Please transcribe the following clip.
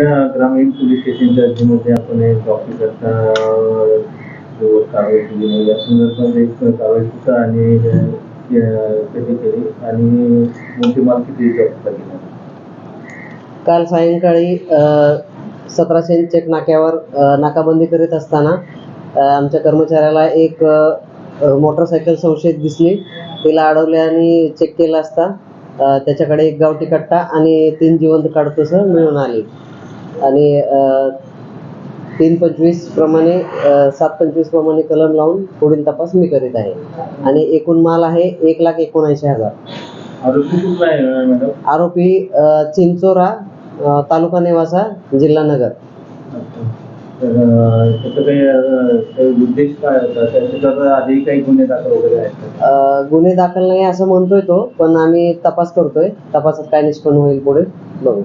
ग्रामीण पोलीस स्टेशनच्या हद्दीमध्ये आपण एक ऑफिसरचा जो कारवाई केली नाही. या संदर्भात एक कारवाई सुद्धा आणि कधी केली आणि मोठी माल किती जप्त केला काल सायंकाळी सतराशे चेक नाक्यावर नाकाबंदी करीत असताना आमच्या कर्मचाऱ्याला एक मोटरसायकल संशयित दिसली. तिला अडवले आणि चेक केला असता त्याच्याकडे एक गावठी कट्टा आणि तीन जिवंत काडतुसं मिळून आली. आणि तीन पंचवीस प्रमाणे सात पंचवीस प्रमाणे कलम लावून पुढील तपास मी करीत आहे. आणि एकूण माल आहे एक लाख एकोणऐंशी हजार. आरोपी चिंचोरा तालुका निवासा जिल्हा नगर. गुन्हे दाखल नाही असं म्हणतोय तो पण आम्ही तपास करतोय. तपासात काय निष्पन्न होईल पुढे बघू.